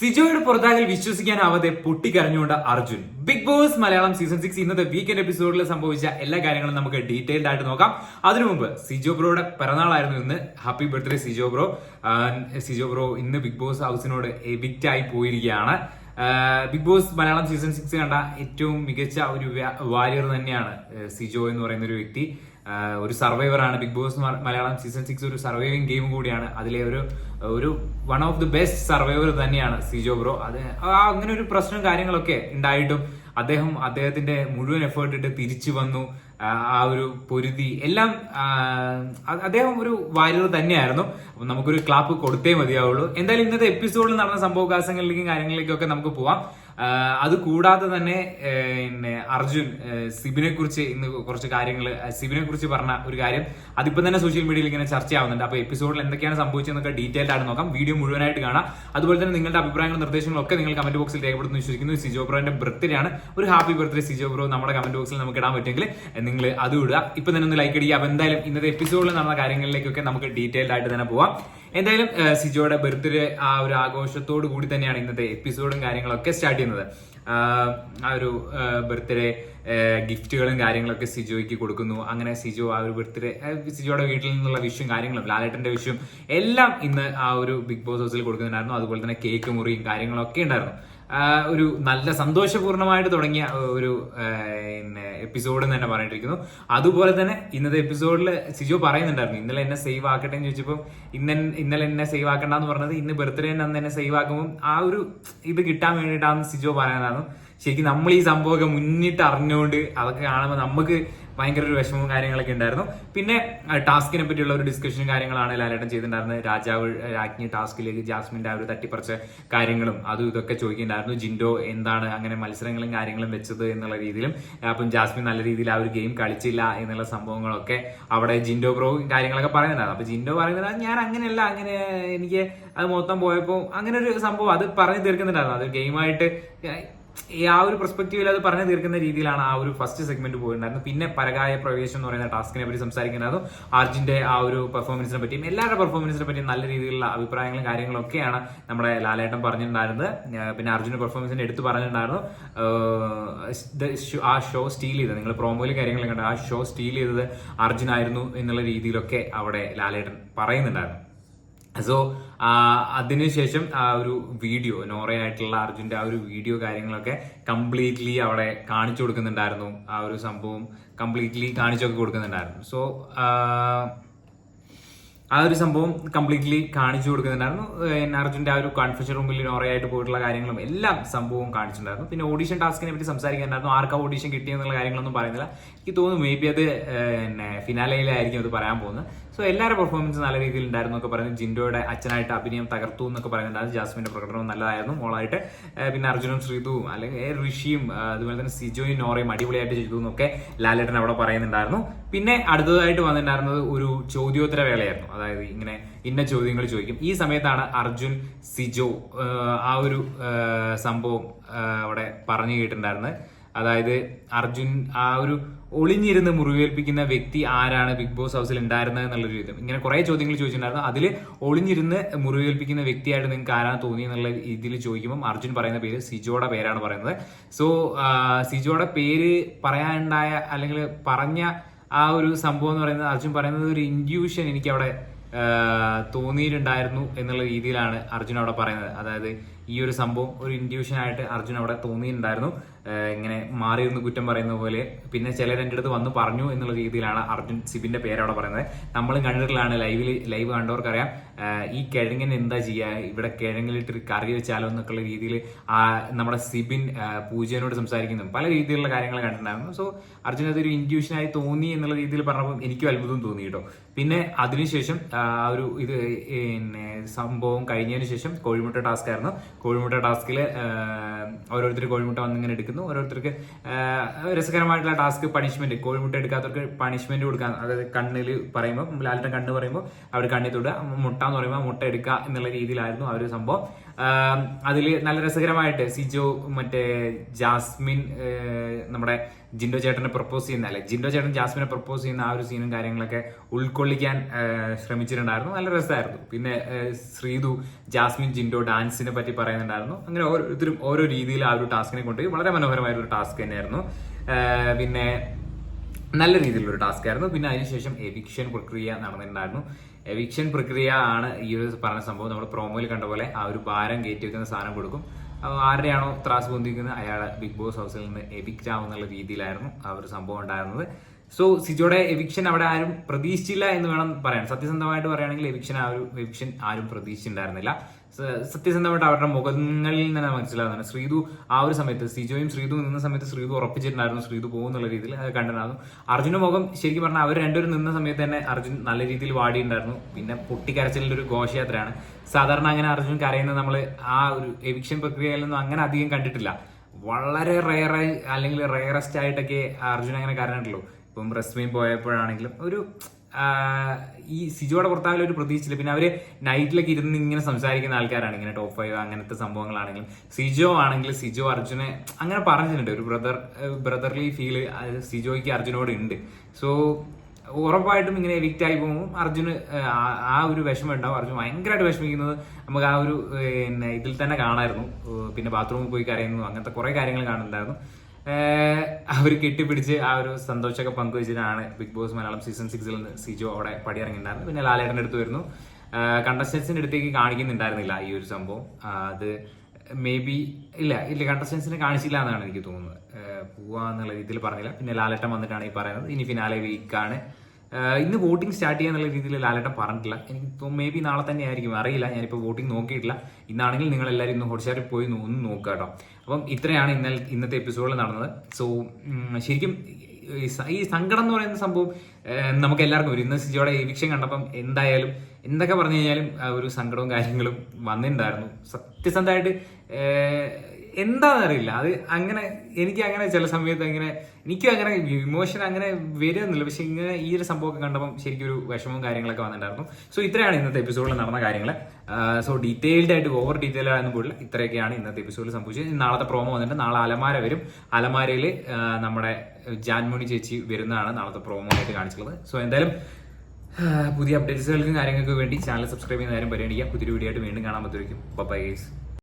സിജോയുടെ പുറത്താകൽ വിശ്വസിക്കാനാവാതെ പൊട്ടിക്കരഞ്ഞുകൊണ്ട് Arjun. Bigg Boss Malayalam season six ഇന്നത്തെ വീക്കെൻഡ് എപ്പിസോഡിൽ സംഭവിച്ച എല്ലാ കാര്യങ്ങളും നമുക്ക് ഡീറ്റെയിൽഡ് ആയിട്ട് നോക്കാം. അതിനു മുമ്പ് സിജോ ബ്രോയുടെ പിറന്നാളായിരുന്നു ഇന്ന്. Happy birthday Sijo bro. Sijo bro ഇന്ന് ബിഗ് ബോസ് ഹൗസിനോട് എവിക്റ്റ് ആയി പോയിരിക്കുകയാണ്. Bigg Boss Malayalam season six കണ്ട ഏറ്റവും മികച്ച ഒരു വാരിയർ തന്നെയാണ് സിജോ എന്ന് പറയുന്ന ഒരു വ്യക്തി. ഒരു സർവൈവർ ആണ് Bigg Boss Malayalam season six ഒരു സർവൈവിംഗ് ഗെയിം കൂടിയാണ്. അതിലെ ഒരു ഒരു one of the best survivor തന്നെയാണ് സിജോ ബ്രോ. അത് അങ്ങനെ ഒരു പ്രശ്നം കാര്യങ്ങളൊക്കെ ഉണ്ടായിട്ടും അദ്ദേഹം അദ്ദേഹത്തിന്റെ മുഴുവൻ എഫേർട്ട് ഇട്ട് തിരിച്ചു വന്നു. ആ ഒരു പൊരുതി എല്ലാം അദ്ദേഹം ഒരു വാര്യർ തന്നെയായിരുന്നു. അപ്പൊ നമുക്കൊരു ക്ലാപ്പ് കൊടുത്തേ മതിയാവുള്ളൂ. എന്തായാലും ഇന്നത്തെ എപ്പിസോഡിൽ നടന്ന സംഭവവികാസങ്ങളിലേക്കും കാര്യങ്ങളിലേക്കൊക്കെ നമുക്ക് പോവാം. അത് കൂടാതെ തന്നെ പിന്നെ അർജുൻ സിബിനെ കുറിച്ച് ഇന്ന് കുറച്ച് കാര്യങ്ങൾ സിബിനെ കുറിച്ച് പറഞ്ഞ ഒരു കാര്യം അതിപ്പോ തന്നെ സോഷ്യൽ മീഡിയയിൽ ഇങ്ങനെ ചർച്ചയാവുന്നുണ്ട്. അപ്പൊ എപ്പിസോഡിൽ എന്തൊക്കെയാണ് സംഭവിച്ചതെന്നൊക്കെ ഡീറ്റെയിൽഡ് ആയിട്ട് നോക്കാം. വീഡിയോ മുഴുവനായിട്ട് കാണാം. അതുപോലെ തന്നെ നിങ്ങളുടെ അഭിപ്രായങ്ങളും നിർദ്ദേശങ്ങളും ഒക്കെ നിങ്ങൾ കമന്റ് ബോക്സിൽ രേഖപ്പെടുത്തുന്നു വിശ്വസിക്കുന്നു. സിജോ ബ്രോന്റെ ബർത്ത്ഡേ ആണ് ഒരു ഹാപ്പി ബർത്ത്ഡേ സിജോ ബ്രോ നമ്മുടെ കമന്റ് ബോക്സിൽ നമുക്ക് ഇടാൻ പറ്റുമെങ്കിൽ നിങ്ങൾ അത് ഇടുക. ഇപ്പൊ തന്നെ ഒന്ന് ലൈക്ക് അടിക്കുക. അപ്പൊ എന്തായാലും ഇന്നത്തെ എപ്പിസോഡിൽ നടന്ന കാര്യങ്ങളിലേക്കൊക്കെ നമുക്ക് ഡീറ്റെയിൽഡ് ആയിട്ട് തന്നെ പോവാം. എന്തായാലും സിജോയുടെ ബർത്ത്ഡേ ആ ഒരു ആഘോഷത്തോടു കൂടി തന്നെയാണ് ഇന്നത്തെ എപ്പിസോഡും കാര്യങ്ങളൊക്കെ സ്റ്റാർട്ട് ചെയ്യുന്നത്. ആ, ഒരു ബർത്ത്ഡേ ഗിഫ്റ്റുകളും കാര്യങ്ങളൊക്കെ സിജോയ്ക്ക് കൊടുക്കുന്നു. അങ്ങനെ സിജോ ആ ഒരു ബർത്ത്ഡേ സിജോയുടെ വീട്ടിൽ നിന്നുള്ള വിഷും കാര്യങ്ങളും ലാലേട്ടന്റെ വിഷും എല്ലാം ഇന്ന് ആ ഒരു ബിഗ് ബോസ് ഹൗസിൽ കൊടുക്കുന്നുണ്ടായിരുന്നു. അതുപോലെ തന്നെ കേക്ക് മുറിയും കാര്യങ്ങളൊക്കെ ഉണ്ടായിരുന്നു. ഒരു നല്ല സന്തോഷപൂർണമായിട്ട് തുടങ്ങിയ ഒരു പിന്നെ എപ്പിസോഡ് എന്ന് തന്നെ പറഞ്ഞിട്ടിരിക്കുന്നു. അതുപോലെ തന്നെ ഇന്നത്തെ എപ്പിസോഡിൽ സിജോ പറയുന്നുണ്ടായിരുന്നു ഇന്നലെ എന്നെ സേവ് ആക്കട്ടെ എന്ന് ചോദിച്ചപ്പോൾ ഇന്ന ഇന്നലെ എന്നെ സേവ് ആക്കണ്ടെന്ന് പറഞ്ഞത് ഇന്ന് ബർത്ത്ഡേ അന്ന് എന്നെ സേവ് ആക്കുമ്പോൾ ആ ഒരു ഇത് കിട്ടാൻ വേണ്ടിയിട്ടാണ് സിജോ പറയാനായിരുന്നു ശരിക്കും നമ്മൾ ഈ സംഭവമൊക്കെ മുന്നിട്ട് അറിഞ്ഞുകൊണ്ട് അതൊക്കെ കാണുമ്പോൾ നമുക്ക് ഭയങ്കര ഒരു വിഷമവും കാര്യങ്ങളൊക്കെ ഉണ്ടായിരുന്നു. പിന്നെ ടാസ്കിനെ പറ്റിയുള്ള ഒരു ഡിസ്കഷനും കാര്യങ്ങളാണ് ലാലേട്ടൻ ചെയ്തിട്ടുണ്ടായിരുന്നത്. രാജാവ് രാജ്ഞി ടാസ്കിലേക്ക് ജാസ്മിന്റെ ആ ഒരു തട്ടിപ്പറിച്ച കാര്യങ്ങളും അതും ഇതൊക്കെ ചോദിക്കുന്നുണ്ടായിരുന്നു. ജിൻഡോ എന്താണ് അങ്ങനെ മത്സരങ്ങളും കാര്യങ്ങളും വെച്ചത് എന്നുള്ള രീതിയിലും അപ്പം ജാസ്മിൻ നല്ല രീതിയിൽ ആ ഒരു ഗെയിം കളിച്ചില്ല എന്നുള്ള സംഭവങ്ങളൊക്കെ അവിടെ ജിൻഡോ ബ്രോ കാര്യങ്ങളൊക്കെ പറയുന്നുണ്ടായിരുന്നു. അപ്പൊ ജിൻഡോ പറയുന്നത് ഞാൻ അങ്ങനെയല്ല അങ്ങനെ എനിക്ക് അത് മൊത്തം പോയപ്പോൾ അങ്ങനെ ഒരു സംഭവം അത് പറഞ്ഞു തീർക്കുന്നുണ്ടായിരുന്നു. അത് ഗെയിമായിട്ട് ആ ഒരു പെർസ്പെക്റ്റീവിൽ അത് പറഞ്ഞു തീർക്കുന്ന രീതിയിലാണ് ആ ഒരു ഫസ്റ്റ് സെഗ്മെന്റ് പോയിട്ടുണ്ടായിരുന്നത്. പിന്നെ പരകായ പ്രവേശം എന്ന് പറയുന്ന ടാസ്കിനെ പറ്റി സംസാരിക്കുന്നതും ആർജിന്റെ ആ ഒരു പെർഫോമൻസിനെ പറ്റിയും എല്ലാവരുടെ പെർഫോമൻസിനെ പറ്റിയും നല്ല രീതിയിലുള്ള അഭിപ്രായങ്ങളും കാര്യങ്ങളും ഒക്കെയാണ് നമ്മുടെ ലാലേട്ടൻ പറഞ്ഞിട്ടുണ്ടായിരുന്നത്. പിന്നെ അർജുന്റെ പെർഫോമൻസിനെ എടുത്തു പറഞ്ഞിട്ടുണ്ടായിരുന്നു. ആ ഷോ സ്റ്റീൽ ചെയ്തത്. നിങ്ങൾ പ്രോമോയിലും കാര്യങ്ങളും കണ്ട? ആ ഷോ സ്റ്റീൽ ചെയ്തത് അർജുനായിരുന്നു എന്നുള്ള രീതിയിലൊക്കെ അവിടെ ലാലേട്ടൻ പറയുന്നുണ്ടായിരുന്നു. സോ അതിനുശേഷം ആ ഒരു വീഡിയോ നോറയായിട്ടുള്ള അർജുന്റെ ആ ഒരു വീഡിയോ കാര്യങ്ങളൊക്കെ കംപ്ലീറ്റ്ലി അവിടെ കാണിച്ചു കൊടുക്കുന്നുണ്ടായിരുന്നു. ആ ഒരു സംഭവം കംപ്ലീറ്റ്ലി കാണിച്ചൊക്കെ കൊടുക്കുന്നുണ്ടായിരുന്നു. സോ ആ ഒരു സംഭവം കംപ്ലീറ്റ്ലി കാണിച്ചു കൊടുക്കുന്നുണ്ടായിരുന്നു. അർജുന്റെ ആ ഒരു കൺഫ്യൂഷൻ റൂമിൽ നോറയായിട്ട് പോയിട്ടുള്ള കാര്യങ്ങളും എല്ലാം സംഭവം കാണിച്ചിട്ടുണ്ടായിരുന്നു. പിന്നെ ഓഡീഷൻ ടാസ്കിനെ പറ്റി സംസാരിക്കാനുണ്ടായിരുന്നു. ആർക്കാ ഓഡീഷൻ കിട്ടിയെന്നുള്ള കാര്യങ്ങളൊന്നും പറയുന്നില്ല. എനിക്ക് തോന്നുന്നു മേ ബി അത് പിന്നെ ഫിനാലയിലായിരിക്കും അത് പറയാൻ പോകുന്നത്. സോ എല്ലാവരുടെ പെർഫോമൻസ് നല്ല രീതിയിൽ ഉണ്ടായിരുന്നു എന്നൊക്കെ പറയുന്നത് ജിൻഡോയുടെ അച്ഛനായിട്ട് അഭിനയം തകർത്തു എന്നൊക്കെ പറയുന്നുണ്ടായിരുന്നു ജാസ്മിന്റെ പ്രകടനം നല്ലതായിരുന്നു. മോളായിട്ട് പിന്നെ അർജുനും ശ്രീതുവും അല്ലെങ്കിൽ ഋഷിയും അതുപോലെ തന്നെ സിജോയും നോറയും അടിപൊളിയായിട്ട് ചെയ്തു എന്നൊക്കെ ലാലേട്ടൻ അവിടെ പറയുന്നുണ്ടായിരുന്നു. പിന്നെ അടുത്തതായിട്ട് വന്നിട്ടുണ്ടായിരുന്നത് ഒരു ചോദ്യോത്തര വേളയായിരുന്നു. അതായത് ഇങ്ങനെ ഇന്ന ചോദ്യങ്ങൾ ചോദിക്കും. ഈ സമയത്താണ് അർജുൻ സിജോ ആ ഒരു സംഭവം അവിടെ പറഞ്ഞു കേട്ടിട്ടുണ്ടായിരുന്നത്. അതായത് അർജുൻ ആ ഒരു ഒളിഞ്ഞിരുന്ന് മുറിവേൽപ്പിക്കുന്ന വ്യക്തി ആരാണ് ബിഗ് ബോസ് ഹൗസിൽ ഉണ്ടായിരുന്നത് എന്നുള്ളൊരു ഇത്. ഇങ്ങനെ കുറെ ചോദ്യങ്ങൾ ചോദിച്ചിട്ടുണ്ടായിരുന്നു. അതിൽ ഒളിഞ്ഞിരുന്ന് മുറിവേൽപ്പിക്കുന്ന വ്യക്തിയായിട്ട് നിങ്ങൾക്ക് ആരാണ് തോന്നി എന്നുള്ള ഇതിൽ ചോദിക്കുമ്പോൾ അർജുൻ പറയുന്ന പേര് സിജോയുടെ പേരാണ് പറയുന്നത്. സോ സിജോയുടെ പേര് പറയാനുണ്ടായ അല്ലെങ്കിൽ പറഞ്ഞ ആ ഒരു സംഭവം എന്ന് പറയുന്നത് അർജുൻ പറയുന്നത് ഒരു ഇൻഡ്യൂഷൻ എനിക്ക് അവിടെ തോന്നിയിട്ടുണ്ടായിരുന്നു എന്നുള്ള രീതിയിലാണ് അർജുൻ അവിടെ പറയുന്നത്. അതായത് ഈ ഒരു സംഭവം ഒരു ഇൻഡ്യൂഷൻ ആയിട്ട് അർജുൻ അവിടെ തോന്നിയിട്ടുണ്ടായിരുന്നു. ഇങ്ങനെ മാറിയിരുന്ന് കുറ്റം പറയുന്ന പോലെ പിന്നെ ചിലർ എന്റെ അടുത്ത് വന്ന് പറഞ്ഞു എന്നുള്ള രീതിയിലാണ് അർജുൻ സിബിന്റെ പേര് അവിടെ പറയുന്നത്. നമ്മൾ കണ്ടിട്ടുള്ളതാണ് ലൈവിൽ ലൈവ് കണ്ടവർക്കറിയാം. ഈ കിഴങ്ങിന് എന്താ ചെയ്യുക? ഇവിടെ കിഴങ്ങിലിട്ട് കറി വെച്ചാലോ എന്നൊക്കെയുള്ള രീതിയിൽ ആ നമ്മുടെ സിബിൻ പൂജയനോട് സംസാരിക്കുന്നു. പല രീതിയിലുള്ള കാര്യങ്ങൾ കണ്ടിട്ടുണ്ടായിരുന്നു. സോ അർജുൻ അതൊരു ഇൻഡ്യൂഷനായി തോന്നി എന്നുള്ള രീതിയിൽ പറഞ്ഞപ്പോൾ എനിക്കും അത്ഭുതം തോന്നി കേട്ടോ. പിന്നെ അതിനുശേഷം ആ ഒരു ഇത് പിന്നെ സംഭവം കഴിഞ്ഞതിന് ശേഷം കോഴിമുട്ട ടാസ്ക് ആയിരുന്നു. കോഴിമുട്ട ടാസ്കിൽ ഓരോരുത്തർ കോഴിമുട്ട വന്നിങ്ങനെ എടുക്കുന്നു. ഓരോരുത്തർക്ക് രസകരമായിട്ടുള്ള ടാസ്ക് പണിഷ്മെന്റ് കോഴിമുട്ട എടുക്കാത്തവർക്ക് പണിഷ്മെന്റ് കൊടുക്കാൻ അതായത് കണ്ണിൽ പറയുമ്പോൾ ലാലിന്റെ കണ്ണ് പറയുമ്പോൾ അവർ കണ്ണിൽ തൊടുക. മുട്ട എന്ന് പറയുമ്പോൾ മുട്ട എടുക്കുക എന്നുള്ള രീതിയിലായിരുന്നു ആ ഒരു സംഭവം. അതിൽ നല്ല രസകരമായിട്ട് സിജോ മറ്റേ ജാസ്മിൻ നമ്മുടെ ജിൻഡോ ചേട്ടനെ പ്രപ്പോസ് ചെയ്യുന്ന അല്ലെ ജിൻഡോ ചേട്ടൻ ജാസ്മിനെ പ്രപ്പോസ് ചെയ്യുന്ന ആ ഒരു സീനും കാര്യങ്ങളൊക്കെ ഉൾക്കൊള്ളിക്കാൻ ശ്രമിച്ചിട്ടുണ്ടായിരുന്നു. നല്ല രസമായിരുന്നു. പിന്നെ ശ്രീതു ജാസ്മിൻ ജിൻഡോ ഡാൻസിനെ പറ്റി പറയുന്നുണ്ടായിരുന്നു. അങ്ങനെ ഓരോരുത്തരും ഓരോ രീതിയിൽ ആ ഒരു ടാസ്കിനെ കൊണ്ടുപോയി. വളരെ മനോഹരമായ ഒരു ടാസ്ക് തന്നെയായിരുന്നു പിന്നെ നല്ല രീതിയിലുള്ള ഒരു ടാസ്ക് ആയിരുന്നു പിന്നെ അതിനുശേഷം എവിക്ഷൻ പ്രക്രിയ നടന്നിട്ടുണ്ടായിരുന്നു. എവിക്ഷൻ പ്രക്രിയ ആണ് ഈ ഒരു പറഞ്ഞ സംഭവം. നമ്മൾ പ്രോമോയിൽ കണ്ട പോലെ ആ ഒരു ഭാരം കയറ്റി വെക്കുന്ന സാധനം കൊടുക്കും. ആരുടെയാണോ ത്രാസ് പൊന്തിക്കുന്നത് അയാളെ ബിഗ് ബോസ് ഹൗസിൽ നിന്ന് എവിക്റ്റ് രീതിയിലായിരുന്നു ആ ഒരു സംഭവം ഉണ്ടായിരുന്നത്. സോ സിജോയുടെ എവിക്ഷൻ അവിടെ ആരും പ്രതീക്ഷിച്ചില്ല എന്ന് വേണം പറയാൻ. സത്യസന്ധമായിട്ട് പറയുകയാണെങ്കിൽ എവിക്ഷൻ ആ ഒരു എവിക്ഷൻ ആരും പ്രതീക്ഷിച്ചിട്ടുണ്ടായിരുന്നില്ല. സത്യസന്ധമായിട്ട് അവരുടെ മുഖങ്ങളിൽ നിന്ന് മനസ്സിലാകുന്നതാണ് ശ്രീതു ആ ഒരു സമയത്ത് സിജോയും ശ്രീതു നിന്ന സമയത്ത് ശ്രീതു ഉറപ്പിച്ചിട്ടുണ്ടായിരുന്നു ശ്രീതു പോകുന്നുള്ള രീതിയിൽ അത് കണ്ടിട്ടുണ്ടായിരുന്നു. അർജുന മുഖം ശരിക്കും പറഞ്ഞാൽ അവർ രണ്ടുപേരും നിന്ന സമയത്ത് തന്നെ അർജുൻ നല്ല രീതിയിൽ വാടിയിട്ടുണ്ടായിരുന്നു. പിന്നെ പൊട്ടിക്കരച്ചിലിന്റെ ഒരു ഘോഷയാത്രയാണ്. സാധാരണ അങ്ങനെ അർജുൻ കരയുന്നത് നമ്മൾ ആ ഒരു എവിക്ഷൻ പ്രക്രിയയിലൊന്നും അങ്ങനെ അധികം കണ്ടിട്ടില്ല. വളരെ റെയർ അല്ലെങ്കിൽ റെയറസ്റ്റ് ആയിട്ടൊക്കെ അർജുൻ അങ്ങനെ കരഞ്ഞിട്ടുള്ളൂ. ഇപ്പം റെസ്മീൻ പോയപ്പോഴാണെങ്കിലും ഒരു ഈ സിജോയുടെ പുറത്താകലും ഒരു പ്രതീക്ഷിച്ചില്ല പിന്നെ അവർ നൈറ്റിലൊക്കെ ഇരുന്ന് ഇങ്ങനെ സംസാരിക്കുന്ന ആൾക്കാരാണ് ഇങ്ങനെ ടോപ്പ് ഫൈവ് അങ്ങനത്തെ സംഭവങ്ങളാണെങ്കിലും. സിജോ ആണെങ്കിൽ സിജോ അർജുനെ അങ്ങനെ പറഞ്ഞിട്ടുണ്ട്. ഒരു ബ്രദർ ബ്രദർലി ഫീൽ സിജോയ്ക്ക് അർജുനോട് ഉണ്ട്. സോ ഉറപ്പായിട്ടും ഇങ്ങനെ എവിക്റ്റ് ആയി പോകും. അർജുന് ആ- ഒരു വിഷമം ഉണ്ടാവും. അർജുൻ ഭയങ്കരമായിട്ട് വിഷമിക്കുന്നത് നമുക്ക് ആ ഒരു ഇതിൽ തന്നെ കാണായിരുന്നു. പിന്നെ ബാത്റൂമിൽ പോയി കരയുന്നു. അങ്ങനത്തെ കുറെ കാര്യങ്ങൾ കാണുന്നുണ്ടായിരുന്നു. അവർ കെട്ടിപ്പിടിച്ച് ആ ഒരു സന്തോഷമൊക്കെ പങ്കുവച്ചിട്ടാണ് ബിഗ് ബോസ് മലയാളം സീസൺ സിക്സിൽ നിന്ന് സിജോ അവിടെ പടിയിറങ്ങിയിട്ടുണ്ടായിരുന്നു പിന്നെ ലാലേട്ടന്റെ അടുത്ത് വരുന്നു. കണ്ടസ്റ്റൻസിന്റെ അടുത്തേക്ക് കാണിക്കുന്നുണ്ടായിരുന്നില്ല ഈ ഒരു സംഭവം. അത് മേ ബി ഇല്ല ഇല്ല കണ്ടസ്റ്റൻസിനെ കാണിച്ചില്ല എന്നാണ് എനിക്ക് തോന്നുന്നത്. പോവാ എന്നുള്ള രീതിയിൽ പറഞ്ഞില്ല. പിന്നെ ലാലേട്ടൻ വന്നിട്ടാണ് ഈ പറയുന്നത്. ഇനി ഫിനാലെ വീക്കാണ് ഇന്ന് വോട്ടിംഗ് സ്റ്റാർട്ട് ചെയ്യാന്നുള്ള രീതിയിൽ ലാലേട്ടൻ പറഞ്ഞിട്ടില്ല. എനിക്ക് ഇപ്പോൾ മേ ബി നാളെ തന്നെ ആയിരിക്കും അറിയില്ല ഞാനിപ്പോൾ വോട്ടിംഗ് നോക്കിയിട്ടില്ല. ഇന്നാണെങ്കിൽ നിങ്ങൾ എല്ലാവരും ഇന്ന് ഹോട്ട്സ്റ്റാറിൽ പോയി ഒന്ന് നോക്കുക കേട്ടോ. അപ്പം ഇത്രയാണ് ഇന്നലെ ഇന്നത്തെ എപ്പിസോഡിൽ നടന്നത്. സോ ശരിക്കും ഈ സങ്കടം എന്ന് പറയുന്ന സംഭവം നമുക്ക് എല്ലാവർക്കും ഒരു ഇന്ന് സിജോയുടെ എവിക്ഷൻ കണ്ടപ്പം എന്തായാലും എന്തൊക്കെ പറഞ്ഞു കഴിഞ്ഞാലും ഒരു സങ്കടവും കാര്യങ്ങളും വന്നിട്ടുണ്ടായിരുന്നു. സത്യസന്ധമായിട്ട് ഏഹ്, എന്താണെന്ന് അറിയില്ല അത് അങ്ങനെ എനിക്ക് അങ്ങനെ ചില സമയത്ത് അങ്ങനെ എനിക്കും അങ്ങനെ ഇമോഷൻ അങ്ങനെ വരുന്നില്ല. പക്ഷെ ഇങ്ങനെ ഈ ഒരു സംഭവമൊക്കെ കണ്ടപ്പോൾ ശരിക്കും ഒരു വിഷമവും കാര്യങ്ങളൊക്കെ വന്നിട്ടുണ്ടായിരുന്നു. സോ ഇത്രയാണ് ഇന്നത്തെ എപ്പിസോഡിൽ നടന്ന കാര്യങ്ങൾ സോ ഡീറ്റെയിൽഡ് ആയിട്ട് ഓവർ ഡീറ്റെയിൽ ആയിരുന്നു കൂടുതൽ ഇത്രയൊക്കെയാണ് ഇന്നത്തെ എപ്പിസോഡിൽ സംഭവിച്ചത്. നാളത്തെ പ്രോമോ വന്നിട്ട് നാളെ അലമാര വരും. അലമാരയിൽ നമ്മുടെ ജാൻമോണി ചേച്ചി വരുന്നതാണ് നാളത്തെ പ്രോമോ ആയിട്ട് കാണിച്ചിട്ടുള്ളത്. സോ എന്തായാലും പുതിയ അപ്ഡേറ്റ്സുകൾക്കും കാര്യങ്ങൾക്കും വേണ്ടി ചാനൽ സബ്സ്ക്രൈബ് ചെയ്യുന്ന കാര്യം പരിഗണിക്കുക. പുതിയൊരു വീഡിയോ ആയിട്ട് വീണ്ടും കാണാൻ പറ്റുമായിരിക്കും. ബൈ